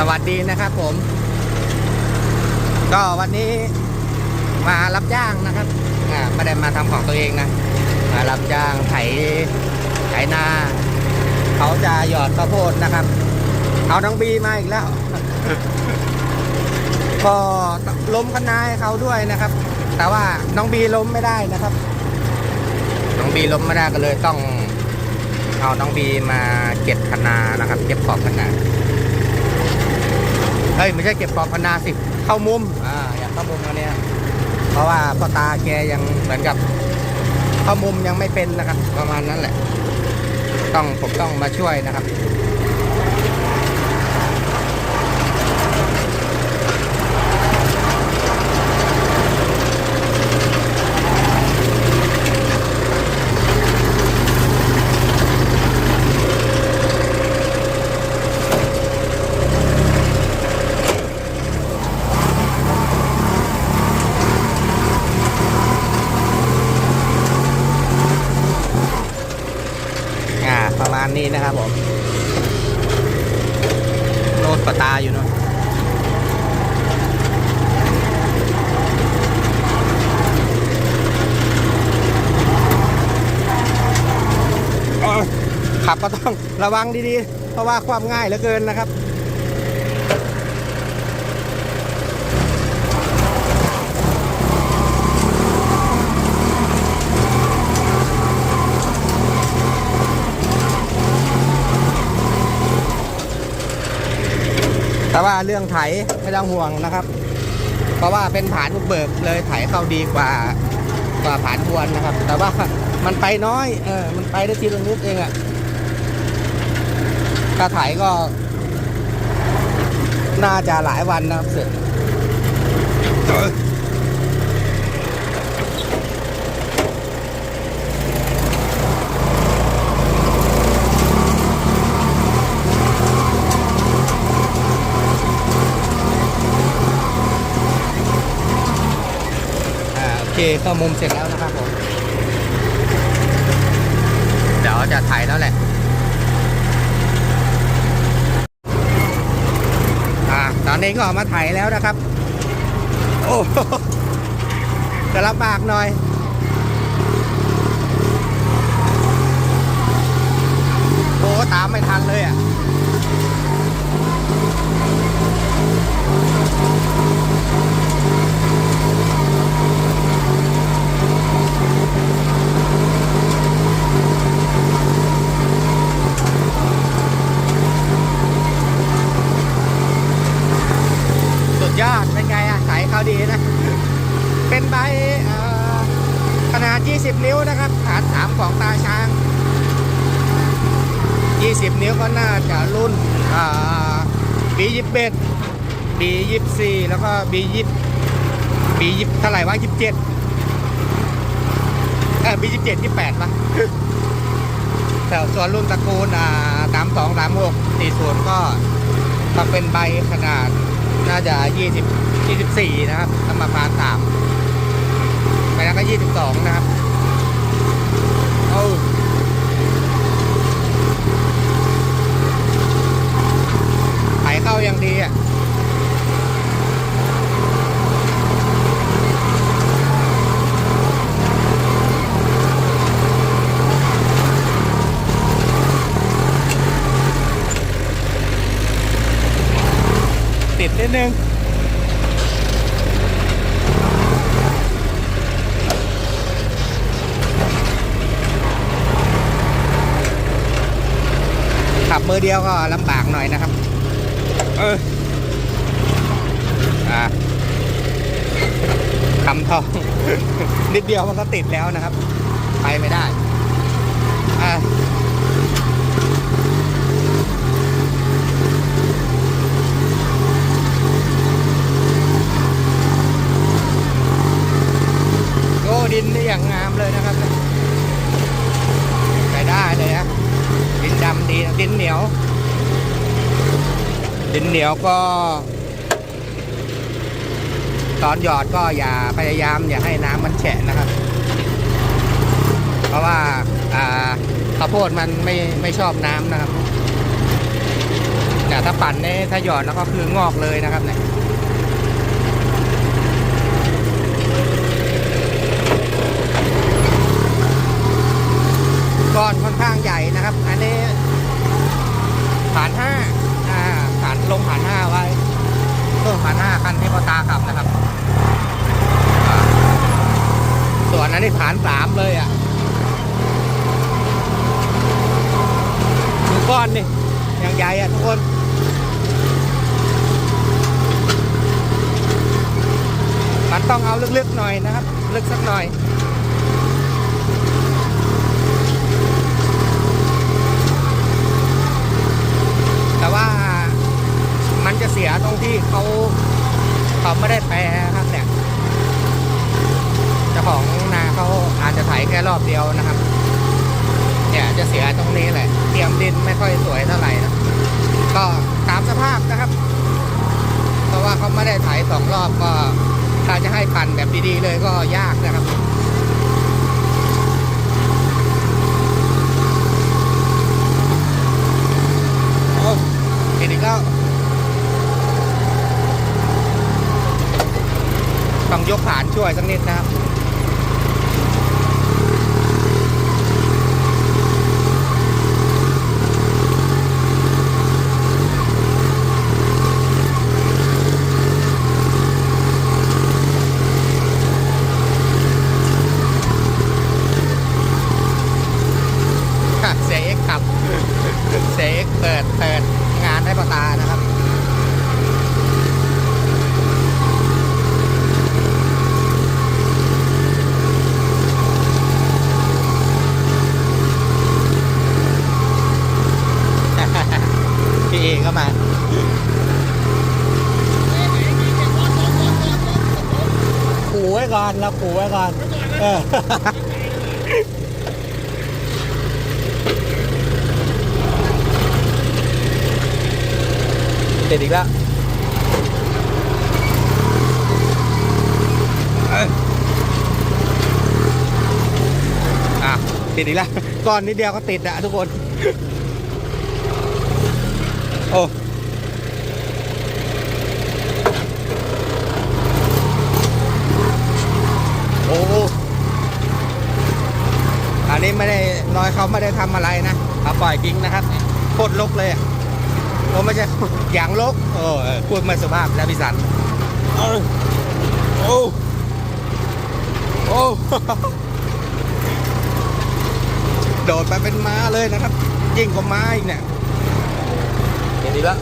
สวัสดีนะครับผม ก็วันนี้มารับจ้างนะครับอ่าไม่ได้มาทำของตัวเองนะ มารับจ้างไถไถนา เขาจะหยอดข้าวโพดนะครับ เอาน้องบีมาอีกแล้ว ก็ล้มกันนายเขาด้วยนะครับ แต่ว่าน้องบีล้มไม่ได้นะครับ น้องบีล้มไม่ได้ก็เลยต้องเอาน้องบีมาเก็บคะนานะครับ เก็บขอบคะนา เฮ้ยไม่ใช่เก็บขอบพนาสิเข้ามุมอ่าอยากเข้ามุมอันเนี้ยเพราะว่าพ่อตาแกยังเหมือนกับ เข้ามุมยังไม่เป็นนะครับ ประมาณนั้นแหละ ต้องผมต้องมาช่วยนะครับ อ่าประมาณนี้นะครับผมโน้ตปะตาอยู่เนอะเอ้ย ขับก็ต้องระวังดีๆ เพราะว่าความง่ายเหลือเกินนะครับแต่ว่าเรื่องไถไม่ต้องห่วงนะครับ เพราะว่าเป็นผานบุกเบิกเลยไถเข้าดีกว่ากว่าผานทวนนะครับ แต่ว่ามันไปน้อยเออมันไปได้ทีละนิดเองอะ ถ้าไถก็ น่าจะหลายวันนะครับเสร็จอ่าโอเคเข้ามุมเสร็จแล้วนะครับผม เดี๋ยวจะถ่ายแล้วแหละ อ่าตอนก็ออกมาถ่ายแล้วนะครับ โอ้โหจะลำบากหน่อยโอ้ตามไม่ทันเลยอะ สุดยอด เป็นไงอะสายเขาดีนะ เป็นใบเอ่อขนาด 20 นิ้วนะครับฐานสามของตาช้าง 20 นิ้วก็น่าจะรุ่นบียี่สิบเอ็ดบียี่สี่แล้วก็บียี่บียี่เท่าไหร่วะยี่สิบเจ็ดเออบียี่สิบเจ็ดยี่แปดปะแต่ส่วนรุ่นตะกูลสามสองสามหกสี่ส่วนก็ต้องเป็นใบขนาดน่าจะยี่สิบยี่สิบสี่นะครับต้อมาพานสาม ไปแล้วก็22นะครับโอ้ไถเข้าอย่างดีอะติดนิดนึง ขับมือเดียวก็ลำบากหน่อยนะครับ เอออ่าคำทอง นิดเดียวมันก็ติดแล้วนะครับ ไปไม่ได้ อ่าโอ้ดินนี่อย่างงามเลยนะครับใช้ได้เลยนะดิน ดินเหนียว ดินเหนียวก็ ตอนหยอดก็อย่าพยายามอย่าให้น้ำมันแฉะนะครับ เพราะว่าข้าวโพดมันไม่ไม่ชอบน้ำนะครับแต่ถ้าปั่นเนี่ยถ้าหยอดแล้วก็คืองอกเลยนะครับเนี่ยก้อนค่อนข้างใหญ่นะครับ อันนี้ฐานห้าอ่าฐานลงฐานห้าไว้เพิ่มฐานห้าคันให้พ่อตาขับนะครับอ่าส่วนอันนี้ฐานสามเลยอะดูก้ อนนี่อย่างใหญ่อะทุกคนมันต้องเอาลึกๆหน่อยนะครับ ลึกสักหน่อยแต่ว่ามันจะเสียตรงที่เขาเขาไม่ได้แปรครับเนี่ยเจ้าของนาเขาอาจจะไถแค่รอบเดียวนะครับียจะเสียตรงนี้แหละเตรียมดินไม่ค่อยสวยเท่าไหร่นะก็ตามสภาพนะครับ เพราะว่าเขาไม่ได้ไถสองรอบก็ถ้าจะให้ปั่นแบบดีๆเลยก็ยากนะครับโอ้นอีกแล้วต้องยกฐานช่วยสักนิดนะครับ ค่ะเสียเอ็กขับ เสียเอ็กเปิดเปิดงานให้ปตานะครับ พี่เอก็มา ขู่ไว้ก่อนเราขู่ไว้ก่อนเออติดอีกแล้วเอ้ยอะติดอีกแล้วก้อนนิดเดียวก็ติดอะทุกคน โอ้โอ้อั นนี้ไม่ได้น้อยเขาไม่ได้ทำอะไรนะเขาปล่อยทิ้งนะครับโคตรลกเลยอะโอ้ไม่ใช่อย่างลกโอ้เออพูดไม่สุภาพแล้วพี่สันเออโอ้โอ้โดดไปเป็นม้าเลยนะครับ ยิ่งกว่าม้าอีกเนี่ยเห็นดีแล้ว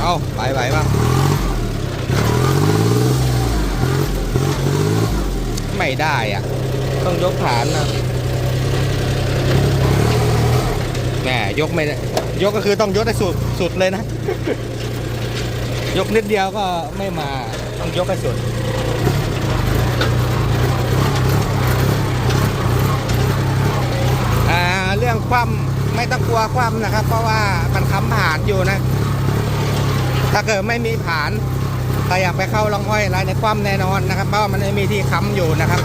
เอาไปไหวป่ะไม่ ได้อะต้องยกฐานนะแหมยกไม่ได้ยกก็คือต้องยกให้สุดสุดเลยนะ ยกนิดเดียวก็ไม่มาต้องยกให้สุดอ่าเรื่องคว่ำไม่ต้องกลัวคว่ำนะครับ เพราะว่ามันค้ำผ่านอยู่นะ ถ้าเกิดไม่มีผ่าน ถ้าอยากไปเข้าลองอ้อยอะไรในยคว่ำแน่นอนนะครับ เพราะว่ามันไม่มีที่ค้ำอยู่นะครับ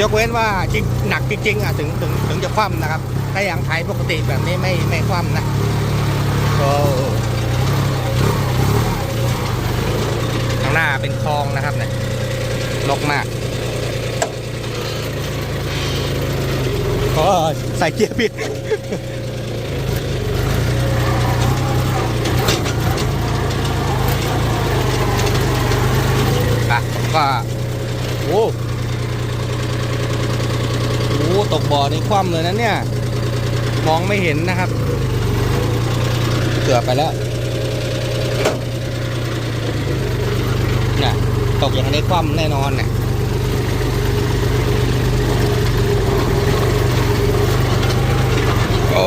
ยกเว้นว่าจริงหนักจริงๆอะถึงถึงถึงจะคว่ำนะครับ ถ้าอย่างไทยปกติแบบนี้ไม่ไม่คว่ำนะโอ้ข้างหน้าเป็นคลองนะครับเนี่ยลกมากโอ้ใส่เกียร์ผิด อะก็โอ้โหตกบ่อ นี่คว่ำเลยนะเนี่ย มองไม่เห็นนะครับ เกือบไปแล้วนี่ยตกอย่างนี้คว่ำแน่นอนเนี่ยโอ้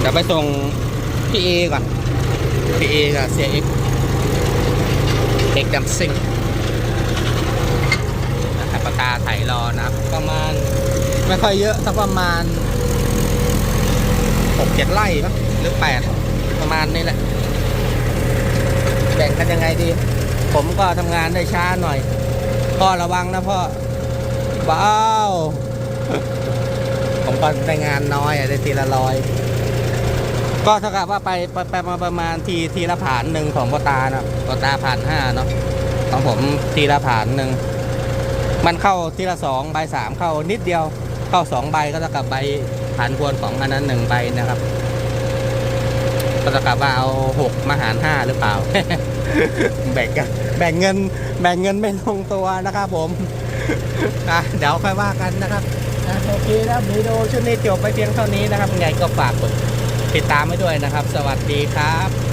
เดี๋ยวไปส่งพี่เอก่อนพี่เอกับเสียเอก เอกดัมซิงนะครับปากกาไถรอนะครับ ประมาณ ไม่ค่อยเยอะสักประมาณหกเจ็ดไร่ปะหรือแปดประมาณนี้แหละ แบ่งกันยังไงดี ผมก็ทำงานได้ช้าหน่อย พ่อระวังนะพ่อว้าวผมก็ได้งานน้อยได้ทีละร้อย ก็เท่ากับว่าไปไปไปมาประมาณทีทีละผ่านหนึ่งของปตาเนาะปตาผ่านห้าเนาะของผมทีละผ่านหนึ่งมันเข้าทีละสองใบสามเข้านิดเดียวเข้าสองใบก็เท่ากับใบผ่านพวนของอันนั้นหนึ่งใบนะครับก็เท่ากับว่าเอาหกมาหารห้าหรือเปล่า แบ่งกันแบ่งเงิน แบ่งเงินไม่ลงตัวนะครับผมเดี๋ยวค่อยว่ากันนะครับโอเคแล้ววิดีโอชุดนี้จบไปเพียงเท่านี้นะครับไงก็ฝากกด ติดตามไว้ด้วยนะครับ สวัสดีครับ